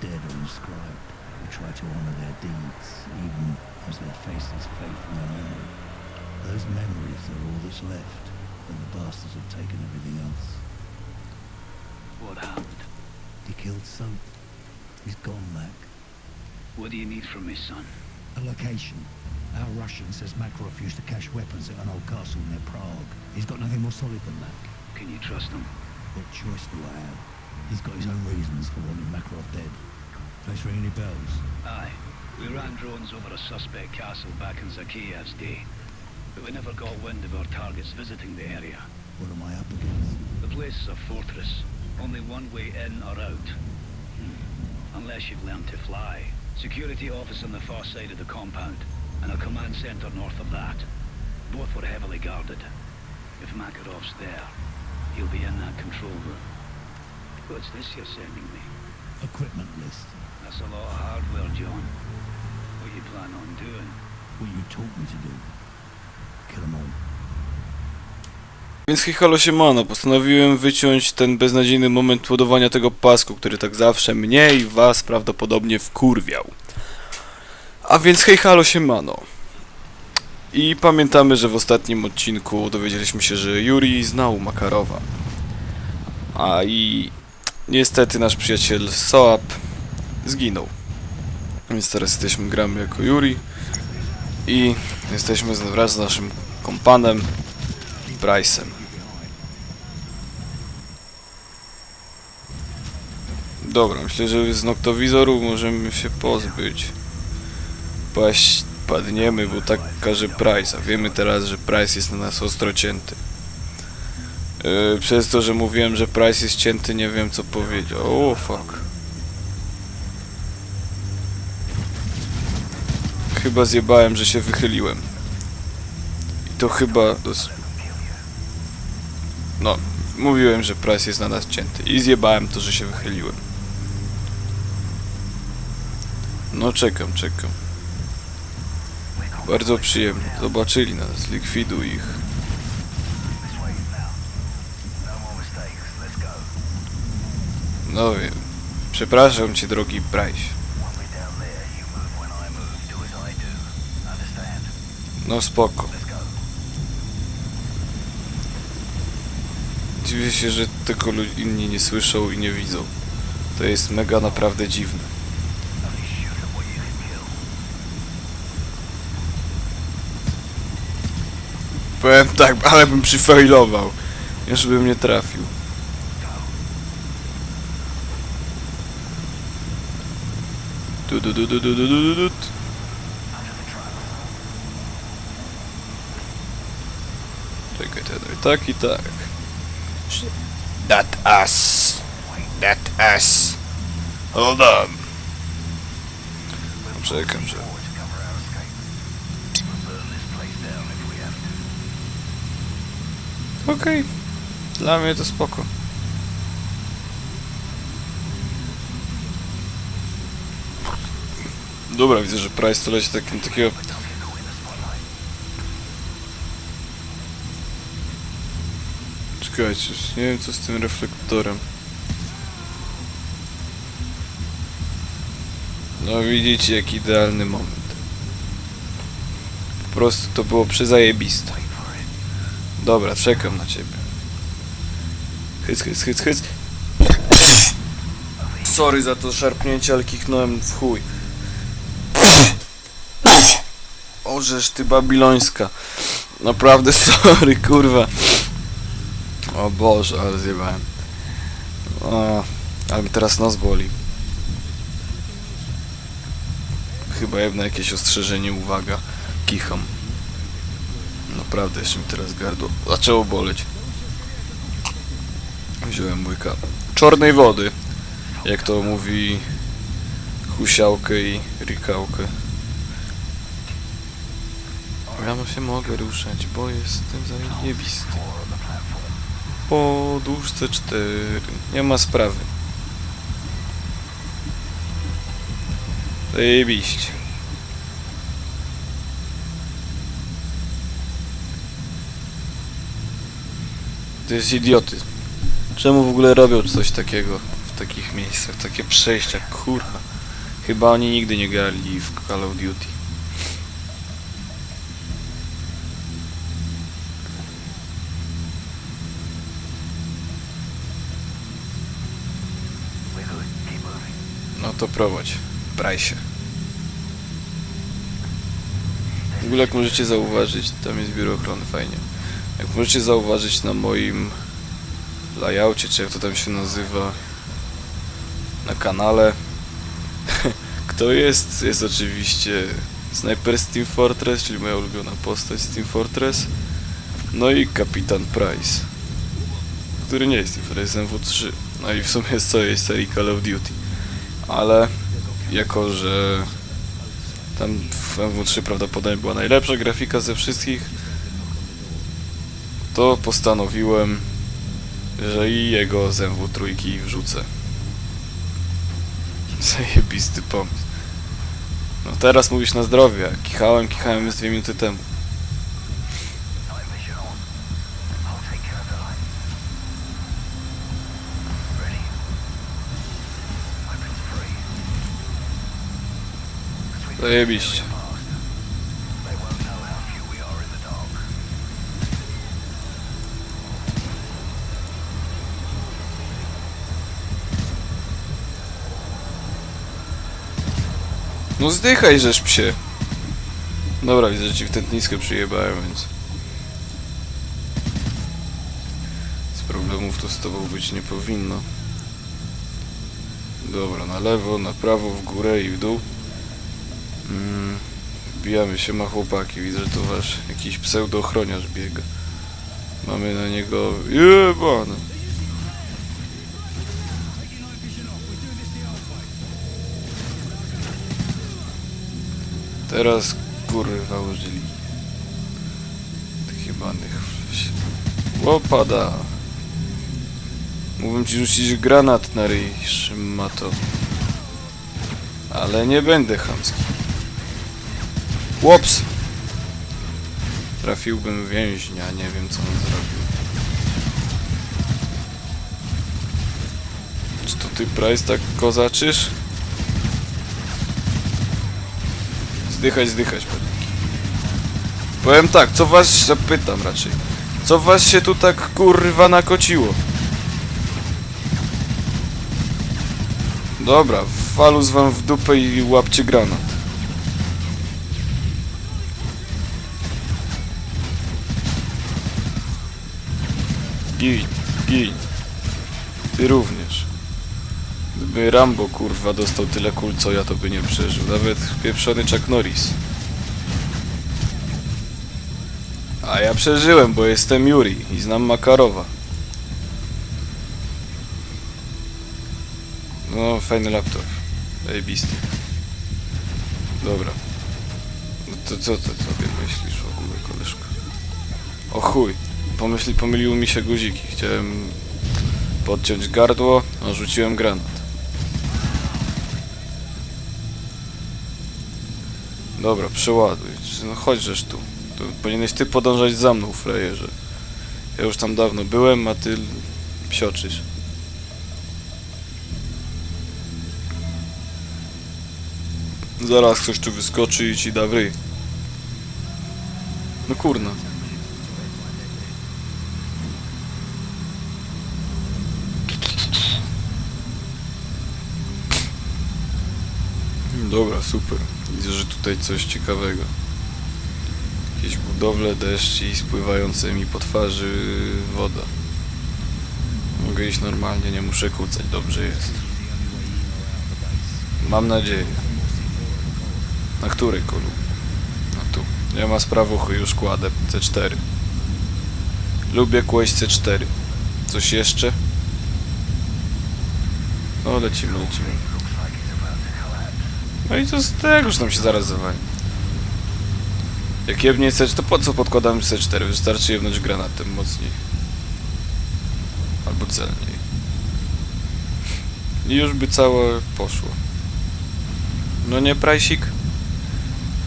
dead are inscribed. We try to honor their deeds, even as their faces fade from our memory. Those memories are all that's left, and the bastards have taken everything else. What happened? He killed Soap. He's gone, Mac. What do you need from me, son? A location. Our Russian says Makarov used to cache weapons at an old castle near Prague. He's got nothing more solid than that. Can you trust him? What choice do I have? He's got his own reasons for wanting Makarov dead. Place ring any bells? Aye. We ran drones over a suspect castle back in Zakiyev's day. But we never got wind of our targets visiting the area. What am I up against? The place is a fortress. Only one way in or out. Hmm. Unless you've learned to fly. Security office on the far side of the compound, and a command center north of that. Both were heavily guarded. If Makarov's there, he'll be in that control room. What's this you're sending me? Equipment list. That's a lot of hardware, John. What you plan on doing? What you taught me to do. Kill 'em all. Więc hej, halo siemano, postanowiłem wyciąć ten beznadziejny moment ładowania tego pasku, który tak zawsze mnie i was prawdopodobnie wkurwiał. A więc hej, halo siemano. I pamiętamy, że w ostatnim odcinku dowiedzieliśmy się, że Yuri znał Makarowa. A i niestety nasz przyjaciel Soap zginął. Więc teraz jesteśmy, gramy jako Yuri i jesteśmy wraz z naszym kompanem Bryce'em. Dobra, myślę, że z noktowizoru możemy się pozbyć. Paść padniemy, bo tak każe Price, a wiemy teraz, że Price jest na nas ostro cięty. Yy, przez to, że mówiłem, że Price jest cięty, nie wiem co powiedział. O, fuck. Chyba zjebałem, że się wychyliłem. I to chyba... No, mówiłem, że Price jest na nas cięty. I zjebałem to, że się wychyliłem. No, czekam, czekam. Bardzo przyjemnie. Zobaczyli nas. Likwiduj ich. No wiem. Przepraszam cię, drogi Price. No spoko. Dziwię się, że lu- inni nie słyszą i nie widzą. To jest mega naprawdę dziwne. Powiem tak, ale bym przyfailował. Już bym nie trafił. Du, du, du, du, du, du, du, du, du. Czekaj, tak i tak. That us. That us. Hold on. Czekam, że... Okej. Dla mnie to spoko. Dobra, widzę, że Price to leci takim, takiego... Czekajcie, nie wiem co z tym reflektorem. No widzicie, jaki idealny moment. Po prostu to było przezajebiste. Dobra, czekam na ciebie. Hyc, hyc, hyc, hyc. Sorry za to szarpnięcie, ale kichnąłem w chuj. Ożeż ty babilońska. Naprawdę sorry, kurwa. O Boże, ale zjebałem. O, ale mi teraz nos boli. Chyba jedno jakieś ostrzeżenie, uwaga. Kicham. Naprawdę, jeszcze mi teraz gardło zaczęło boleć. Wziąłem łyka czarnej wody. Jak to mówi husiałkę i rikałkę. Ja no się mogę ruszać, bo jestem zajebisty. Po dłużce 4. Nie ma sprawy. Zajebiście. To jest idiotyzm. Czemu w ogóle robią coś takiego w takich miejscach, takie przejścia, kurwa. Chyba oni nigdy nie grali w Call of Duty. No to prowadź, braj się. W ogóle jak możecie zauważyć, tam jest biuro ochrony, fajnie. Jak możecie zauważyć na moim layoutie, czy jak to tam się nazywa, na kanale, kto jest? Jest oczywiście Sniper z Team Fortress, czyli moja ulubiona postać z Team Fortress, no i Kapitan Price, który nie jest Team Fortress, jest MW3, no i w sumie z całej serii Call of Duty, ale jako, że tam w MW3 prawdopodobnie była najlepsza grafika ze wszystkich, to postanowiłem, że i jego z MW3 wrzucę. Zajebisty pomysł. No teraz mówisz na zdrowie, kichałem, kichałem już dwie minuty temu. Zajebiście. No zdychaj, żeż psie. Dobra, widzę, że ci w tętniskę przyjebałem, więc... Z problemów to z tobą być nie powinno. Dobra, na lewo, na prawo, w górę i w dół. Mm, wbijamy się, ma chłopaki. Widzę, że to wasz jakiś pseudo-ochroniarz biega. Mamy na niego... Jebane! Teraz kurwa użyli tych jebanych łopada. Mógłbym ci rzucić granat na ryj, szmato. Ale nie będę chamski. Łops! Trafiłbym więźnia, nie wiem co on zrobił. Czy to ty, Price, tak kozaczysz? Zdychać, zdychać, pewnie. Powiem tak, co was zapytam raczej. Co was się tu tak kurwa nakociło? Dobra, falus wam w dupę i łapcie granat. Gin, gin. Ty również. Gdyby Rambo kurwa dostał tyle kul co ja, to by nie przeżył. Nawet pieprzony Chuck Norris. A ja przeżyłem, bo jestem Yuri i znam Makarowa. No, fajny laptop. Zajebisty. Dobra. No to co ty sobie myślisz w ogóle, koleżko? O chuj. Pomyśli, pomyliły mi się guziki. Chciałem podciąć gardło, a rzuciłem granat. Dobra, przeładuj. No chodźżesz tu. To powinieneś ty podążać za mną, frajerze. Ja już tam dawno byłem, a ty psioczysz. Zaraz ktoś tu wyskoczy i ci da. No kurna. Dobra, super. Widzę, że tutaj coś ciekawego. Jakieś budowle, deszcz i spływające mi po twarzy woda. Mogę iść normalnie, nie muszę kłócać, dobrze jest. Mam nadzieję. Na której kolu? No tu. Nie ma sprawuchy, już kładę. C4. Lubię kłaść C4. Coś jeszcze? No lecimy, lecimy. No i co z tego, że tam się zaraz zawali. Jak jebnie C4, to po co podkładam C4? Wystarczy jebnąć granatem mocniej. Albo celniej. I już by całe poszło. No nie, prajsik?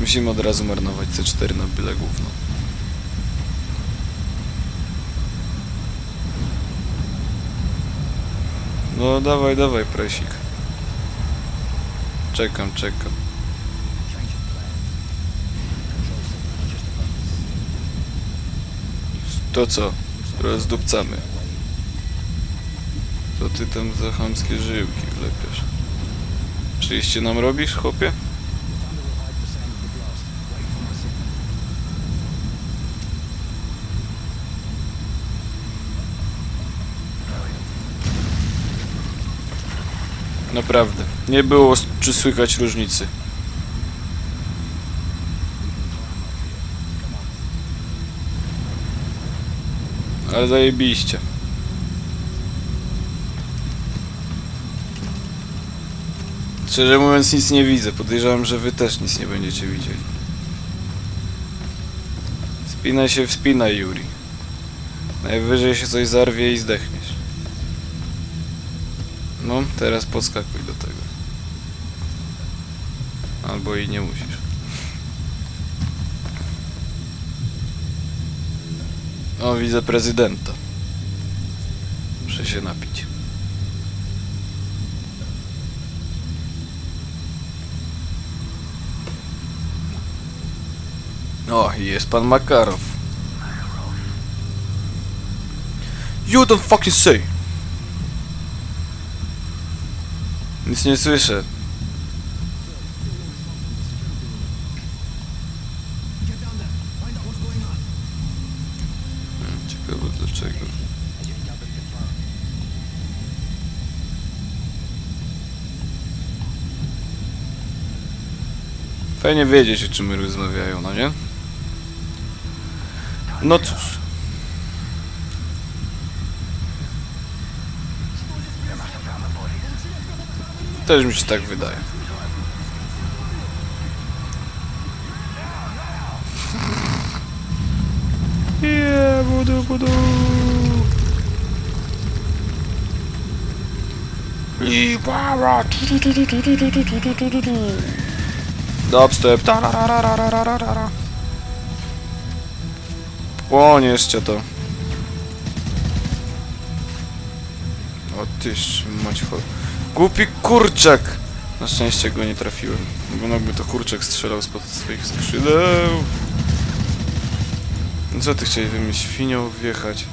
Musimy od razu marnować C4 na byle gówno. No dawaj, dawaj, presik. Czekam, czekam. Change of plan. Control center is just above us. To co? Rozdupcamy. To ty tam za chamskie żyłki wlepiasz. Przyjście nam robisz, chłopie? Naprawdę. Nie było czy słychać różnicy. Ale zajebiście. Szczerze mówiąc nic nie widzę. Podejrzewam, że wy też nic nie będziecie widzieli. Spinaj się, wspinaj, Yuri. Najwyżej się coś zarwie i zdechniesz. No, teraz podskakuj do tego. Albo i nie musisz. O, widzę prezydenta. Muszę się napić. O, jest pan Makarow. You don't fucking say! Nic nie słyszę. Hmm, Ciekawe dlaczego. Fajnie wiedzieć o czym rozmawiają, no nie? No cóż. Też mi się tak wydaje. Yeah, budu, budu. I para. Dubstep. Tararararararara. Płonieszcie to. O tyż, mać cho... Głupi kurczak! Na szczęście go nie trafiłem. Bo no by to kurczak strzelał spod swoich skrzydeł. No Co ty chciałeś mnie świnią wjechać?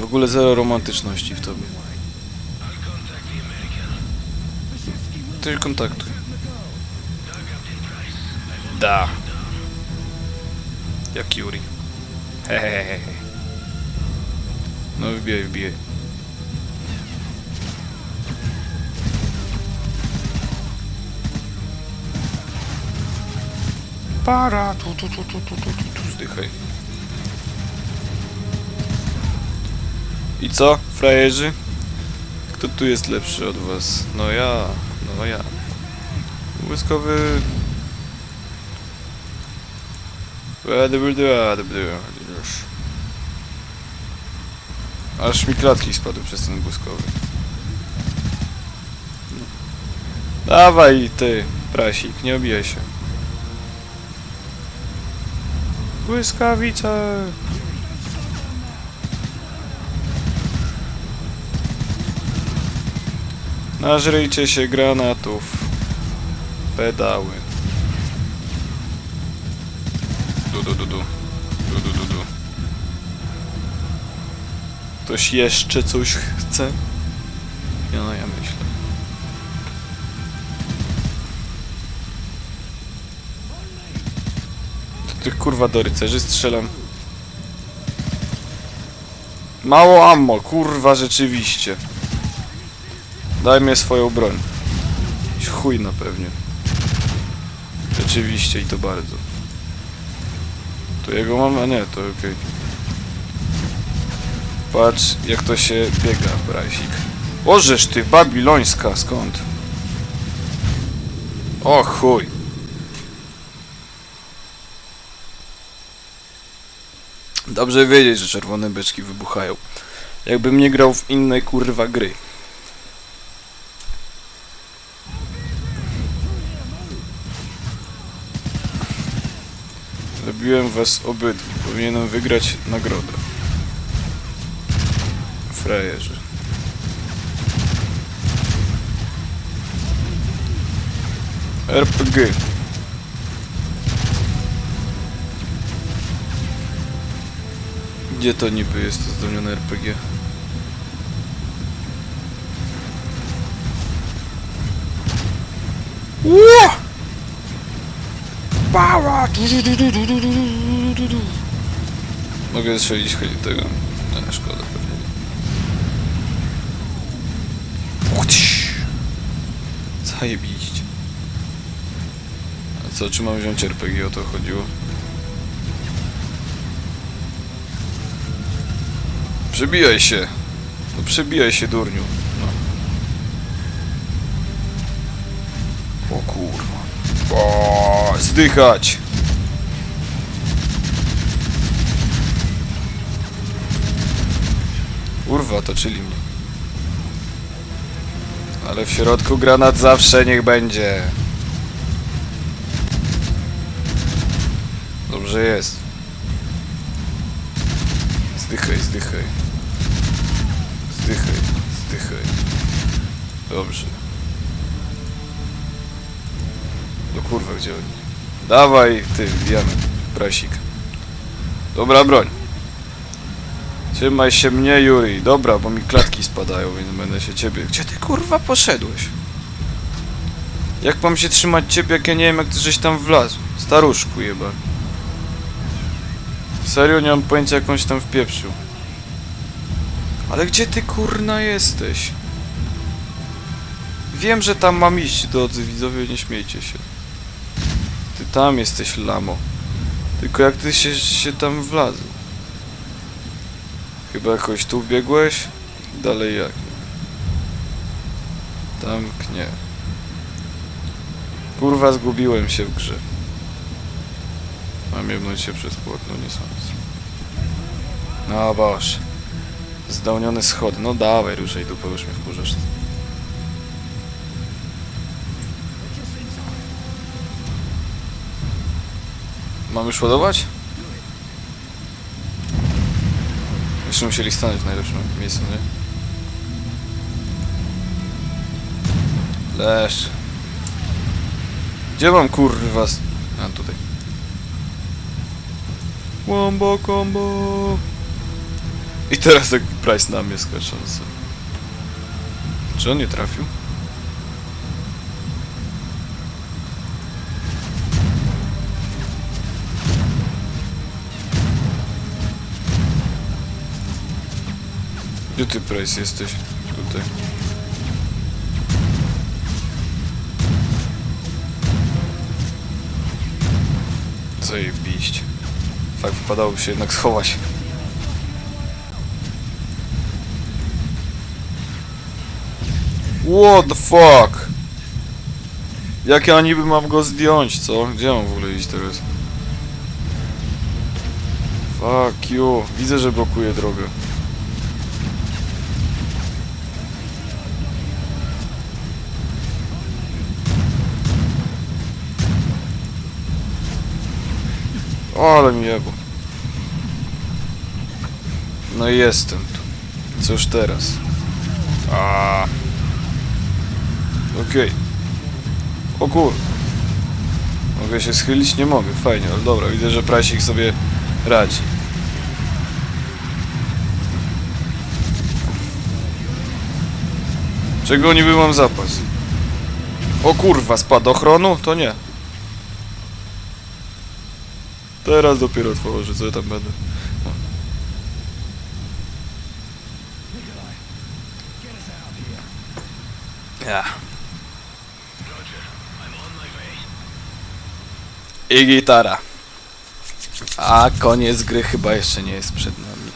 W ogóle zero romantyczności w tobie. Ty kontaktuj. Da. Jak Yuri. Hehehe. No wbijaj, wbijaj. Para, tu, tu, tu, tu, tu, tu, tu, tu, zdychaj. I co, frajerzy? Kto tu jest lepszy od was? No ja, no ja. Błyskowy... Aż mi klatki spadły przez ten błyskowy. Dawaj ty, prasik, nie obijaj się. Błyskawice! Nażryjcie się granatów. Pedały. Du, du, du, du. Du, du, du, du. Ktoś jeszcze coś chce? Ja no ja myślę. To ty kurwa do rycerzy strzelam. Mało ammo, kurwa rzeczywiście. Daj mnie swoją broń. Chuj na pewnie. Rzeczywiście i to bardzo. To jego mam, a nie, to okej. Patrz jak to się biega, brajsik. Ożeż ty, babilońska, skąd? O chuj. Dobrze wiedzieć, że czerwone beczki wybuchają. Jakbym nie grał w inne kurwa gry. Zabiłem was obydwu. Powinienem wygrać nagrodę. Frajerzy. RPG. Gdzie to niby jest to zdolnione RPG? Ło! Power! Mogę strzelić tego. Nie, szkoda pewnie. Zajebiście. A co, czy mam wziąć RPG? O to chodziło. Przebijaj się! No przebijaj się, durniu. No. O kurwa. O, zdychać! Kurwa, toczyli mnie. Ale w środku granat zawsze niech będzie. Dobrze jest. Zdychaj, zdychaj. Zdychaj, zdychaj. Dobrze. No kurwa, gdzie oni? Dawaj, ty, wbijamy. Prasik. Dobra broń. Trzymaj się mnie, Juri. Dobra, bo mi klatki spadają, więc będę się ciebie... Gdzie ty kurwa poszedłeś? Jak mam się trzymać ciebie, jak ja nie wiem, jak ty żeś tam wlazł? Staruszku jeba. Serio nie mam pojęcia, jakąś tam wpieprzył. Ale gdzie ty kurna jesteś? Wiem, że tam mam iść, drodzy widzowie, nie śmiejcie się. Ty tam jesteś, lamo. Tylko jak ty się, się tam wlazł? Chyba jakoś tu biegłeś? Dalej jak? Tam nie. Kurwa, zgubiłem się w grze. Mam jebnąć się przez płot, no nie sądzę. No boż. Zdałniony schod. No dawaj, ruszaj dupę, już mnie wkurzasz. Mam już ładować? Jeszcze musieli stanąć w najlepszym miejscu, nie? Lesz. Gdzie mam kurwa? A tutaj. Wombo combo. I teraz tak Price na mnie skaczący. Czy on nie trafił? Gdzie ty Price jesteś? Tutaj. Zajebiście. Fakt, wypadałoby się jednak schować. What the fuck? Jak ja niby mam go zdjąć, co? Gdzie mam w ogóle iść teraz? Fuck you. Widzę, że blokuje drogę. Ale mi jebo. No i jestem tu. Cóż teraz? A. Okej. O kur... Mogę się schylić? Nie mogę. Fajnie, ale dobra. Widzę, że Prasik sobie radzi. Czego niby mam zapas? O kurwa, spadochronu? To nie. Teraz dopiero otworzę, co ja tam będę. No. Ja. I gitara. A koniec gry chyba jeszcze nie jest przed nami.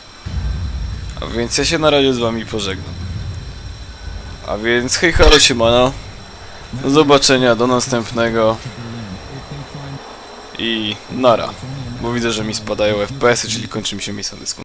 A więc ja się na razie z wami pożegnam. A więc hej halo siemano. Do zobaczenia, do następnego. I nara. Bo widzę, że mi spadają FPS-y, czyli kończy mi się miejsce dysku.